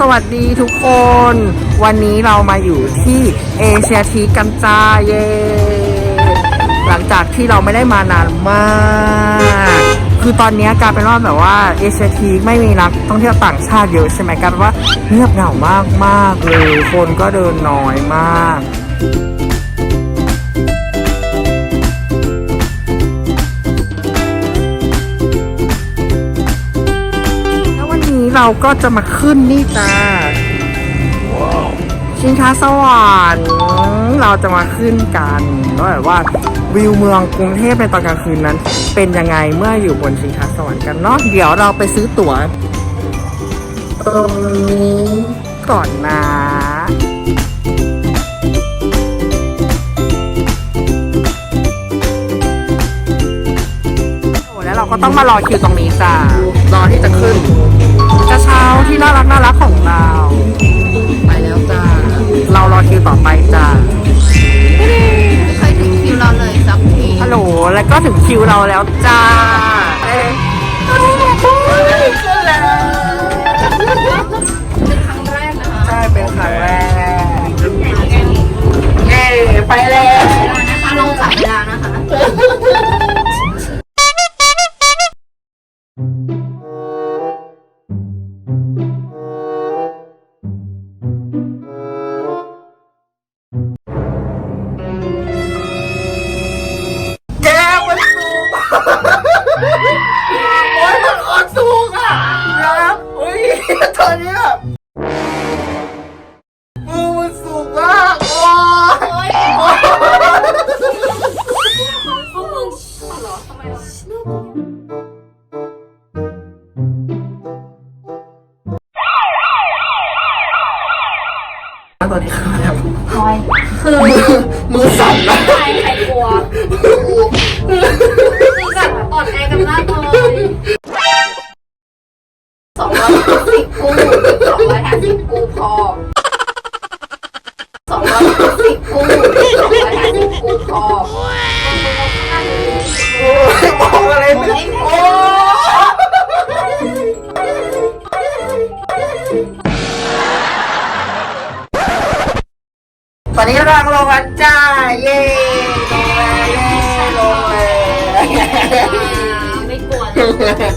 สวัสดีทุกคน วันนี้เรามาอยู่ที่เอเชียทีกันจ้าเย่หลังจากที่เราไม่ได้มานานมาก คือตอนนี้กลายเป็นว่าแบบว่าเอเชียทีไม่มีนักท่องเที่ยวต่างชาติเยอะใช่ไหมกลายเป็นว่าเงียบเหงามากมากเลย คนก็เดินน้อยมาก เราก็จะมาขึ้นนี่จ้าชิงช้าสวรรค์เราจะมาขึ้นกันแล้วแบบว่าวิวเมืองกรุงเทพในตอนกลางคืนนั้น เป็นยังไงเมื่ออยู่บนชิงช้าสวรรค์กันเนาะเดี๋ยวเราไปซื้อตั๋วตรงนี้ก่อนนะโอ้แล้วเราก็ต้องมารอคิวตรงนี้จ้ารอที่จะขึ้น เช้าที่น่ารักน่ารักของเรา ไปแล้วจ้าเรารอคิวต่อไปจ้าไม่เคยถึงคิวเราเลยสักทีฮัลโหลแล้วก็ถึงคิวเราแล้วจ้าเอ๊ะขึ้นแล้วเป็นครั้งแรกนะคะใช่เป็นครั้งแรกเย้ไปแล้วนะคะลงจับเวลานะคะ ตอนนี้คือแบบคอยคือมือมือสั่นนะใครใครกลัวคือแบบปอดภัยกันมากเลยสองร้อยห้าสิบกูสองร้อยห้าสิบกูพอสองร้อยห้าสิบกู ไม่ได้โอ้ตอนนี้กำลังลงกันจ้า เย้ลงเล้วเย้ลงเลย ไม่กลัวเลย